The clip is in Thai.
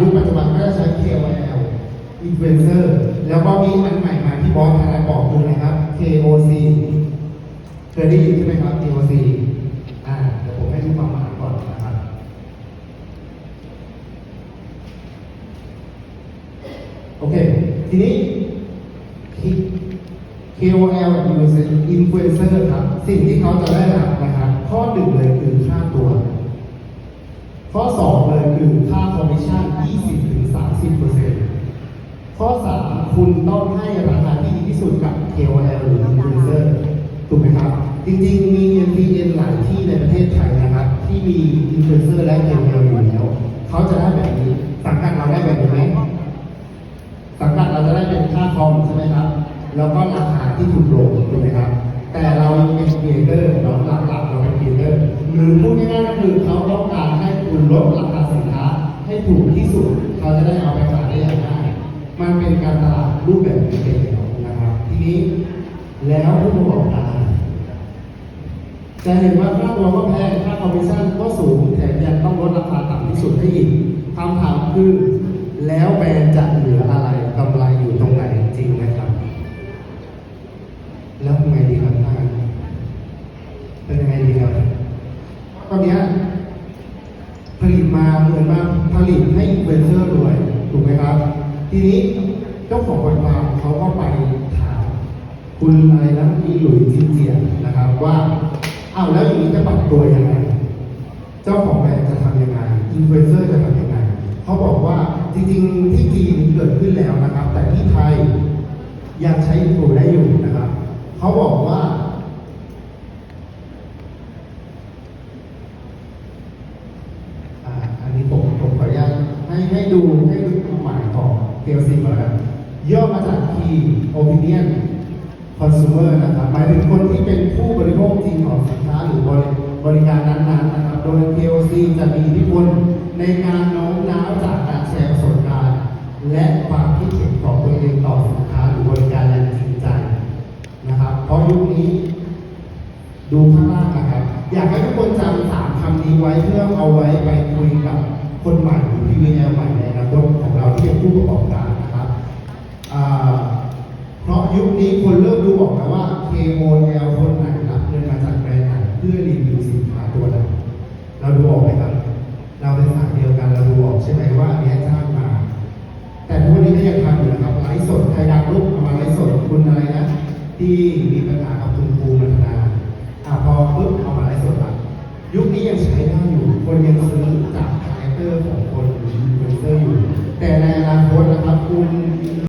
ยุคปัจจุบันก็จะใช้ KOL influencer แล้วก็มีอันใหม่มาที่บอสทนายบอกดูนะครับ KOC เคยได้ยินใช่ไหมครับ KOC อ่าเดี๋ยวผมให้ดูความหมายก่อนนะครับ โอเค ทีนี้ KOL influencer ครับ สิ่งที่เขาจะได้รับนะครับ ข้อหนึ่งเลยคือค่าตัว ข้อสองเลยคือค่าคอมมิชชั่น 20-30%ข้อสามคุณต้องให้ราคาที่ดีที่สุดกับ KOL หรือ influencer ถูกไหมครับ จริงๆ มี MPN หลายที่ในประเทศไทยนะครับ ที่มี influencer และ KOL อยู่แล้ว เขาจะได้แบบนี้ สังกัดเราได้แบบนี้ไหมสังกัดเราจะได้เป็นค่าคอมใช่ไหมครับ แล้วก็ราคาที่ถูก ลดราคาสินค้าให้ถูกที่สุด เขาจะได้เอาไปขายได้อย่างง่ายมันเป็นการตลาดรูปแบบนี้เองนะครับ ทีนี้แล้วผู้ประกอบการจะเห็นว่าค่าตัวก็แพงค่าคอมมิชชั่นก็สูงแถมยังต้องลดราคาต่ำที่สุดให้อีกคำถามคือแล้วแบรนด์จะเหลืออะไรกำไรอยู่ตรงไหนจริงไหมครับ แล้วยังไงดีครับท่านเป็นยังไงดีครับตอนนี้ ลิตมาเหมือนมาผลิตให้อินฟลูเอนเซอร์รวยถูกไหมครับ ทีนี้เจ้าของบริษัทเขาก็ไปถามคุณอะไรนะมีหลุยจินเจียนนะครับว่าอ้าวแล้วอย่างนี้จะปรับตัวยังไง เจ้าของแบรนด์จะทำยังไงอินฟลูเอนเซอร์จะทำยังไงเขาบอกว่าจริงๆที่จีนเกิดขึ้นแล้วนะครับ แต่ที่ไทยยังใช้อินฟได้อยู่นะครับ เขาบอกว่าอันนี้ผมผมขออนุญาตให้ให้ ดูให้ดูความหมายของ KLC ก่อนนะครับย่อมาจาก Key Opinion Consumer นะครับหมายถึงคนที่เป็นผู้บริโภคจริงของสินค้าหรือบริบริการนั้นๆนะครับ โดย KOC จะมีอิทธิพลในการโน้มน้าวจากการแชร์ประสบการณ์และความคิดเห็นของตัวเองต่อสินค้าหรือบริการอย่างจริงใจนะครับ เพราะยุคนี้ดูข้างล่างนะครับ อยากให้ทุกคนจำสามคำนี้ไว้เพื่อเอาไว้ไปคุยกับคนใหม่ หรือพีวีแอลใหม่ในอนาคตของเราที่เป็นผู้ประกอบการนะครับเพราะยุคนี้คนเริ่มดูออกแล้วว่า KOL คนไหนรับเงินมาจากแบรนด์ไหนเพื่อรีวิวสินค้าตัวนั้นเราดูออกไหมครับ เราเป็นสายเดียวกันเราดูออกใช่ไหมว่าอันเนี้ยจ้างมา แต่ทุกวันนี้ก็ยังทำอยู่นะครับไลฟ์สดใครดังรูปเอามาไลฟ์สดคุณอะไรนะที่มีปัญหากับคุณครูมัธนาอ่าพอปุ๊บเอามาไลฟ์สดละยุคนี้ยังใช้ได้อยู่ คนยังซื้อจากคาแรคเตอร์ของคน